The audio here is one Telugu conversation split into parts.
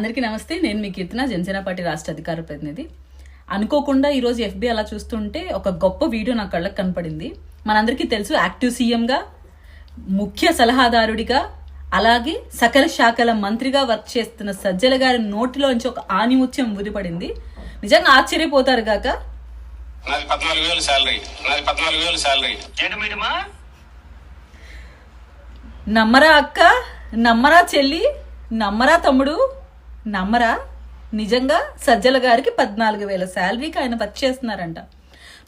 అందరికీ నమస్తే. నేను మీ కీర్తన జనసేన పార్టీ రాష్ట్ర అధికార ప్రతినిధి. అనుకోకుండా ఈరోజు ఎఫ్బి అలా చూస్తుంటే ఒక గొప్ప వీడియో నా కళ్ళకి కనపడింది. మనందరికీ తెలుసు యాక్టివ్ సీఎంగా ముఖ్య సలహాదారుడిగా అలాగే సకల శాఖల మంత్రిగా వర్క్ చేస్తున్న సజ్జల గారి నోటిలోంచి ఒక ఆనిముత్యం ఊదిపడింది. నిజంగా ఆశ్చర్యపోతారు కాక నాది పద్నాలుగు వేలు శాలరీ. నాది పద్నాలుగు వేలు శాలరీ. ఏంటి మీటమా? నమ్మరా అక్క? నమ్మరా చెల్లి? నమ్మరా తమ్ముడు? నమ్మరా? నిజంగా సజ్జల గారికి పద్నాలుగు వేల శాలరీకి ఆయన వర్క్ చేస్తున్నారంట.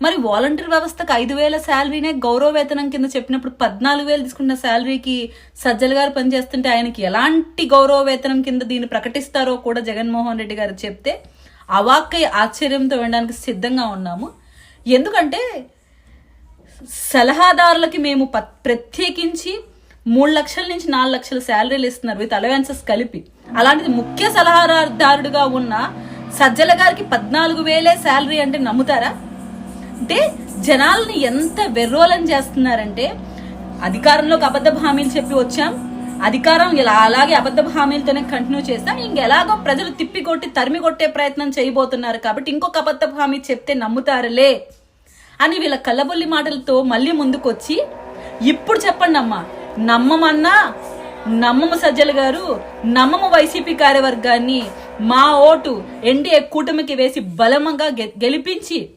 మరి వాలంటీర్ వ్యవస్థకు ఐదు వేల శాలరీనే గౌరవ వేతనం కింద చెప్పినప్పుడు పద్నాలుగు వేలు తీసుకున్న శాలరీకి సజ్జల గారు పనిచేస్తుంటే ఆయనకి ఎలాంటి గౌరవ వేతనం కింద దీన్ని ప్రకటిస్తారో కూడా జగన్మోహన్ రెడ్డి గారు చెప్తే అవాక్కై ఆశ్చర్యంతో వినడానికి సిద్ధంగా ఉన్నాము. ఎందుకంటే సలహాదారులకి మేము ప- ప్రత్యేకించి మూడు లక్షల నుంచి నాలుగు లక్షల శాలరీలు ఇస్తున్నారు విత్ అలవెన్సెస్ కలిపి. అలాంటిది ముఖ్య సలహాదారుడుగా ఉన్న సజ్జల గారికి పద్నాలుగు వేలే శాలరీ అంటే నమ్ముతారా? అంటే జనాల్ని ఎంత వెర్రోలం చేస్తున్నారంటే అధికారంలోకి అబద్ధ హామీలు చెప్పి వచ్చాం. అధికారం ఇలా అలాగే అబద్ధ హామీలతోనే కంటిన్యూ చేస్తాం. ఇంకెలాగో ప్రజలు తిప్పి కొట్టి తరిమి కొట్టే ప్రయత్నం చేయబోతున్నారు కాబట్టి ఇంకొక అబద్ధ హామీ చెప్తే నమ్ముతారులే అని వీళ్ళ కళ్ళబొల్లి మాటలతో మళ్ళీ ముందుకొచ్చి ఇప్పుడు చెప్పండి అమ్మా నమ్మమన్నా నమ్మము సజ్జల గారు నమ్మము వైసీపీ కార్యవర్గాన్ని మా ఓటు ఎన్డీఏ కూటమికి వేసి బలమంగా గె- గెలిపించి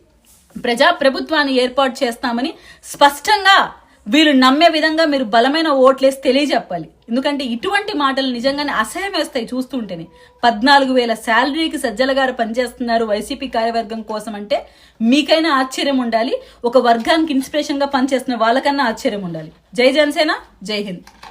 ప్రజా ప్రభుత్వాన్ని ఏర్పాటు చేస్తామని స్పష్టంగా వీళ్ళు నమ్మే విధంగా మీరు బలమైన ఓట్లేసి తెలియజెప్పాలి. ఎందుకంటే ఇటువంటి మాటలు నిజంగానే అసహ్యం వేస్తాయి చూస్తుంటేనే. పద్నాలుగు వేల శాలరీకి సజ్జల గారు పనిచేస్తున్నారు వైసీపీ కార్యవర్గం కోసం అంటే మీకైనా ఆశ్చర్యం ఉండాలి. ఒక వర్గానికి ఇన్స్పిరేషన్గా పనిచేస్తున్న వాళ్ళకన్నా ఆశ్చర్యం ఉండాలి. జై జనసేన జై హింద్.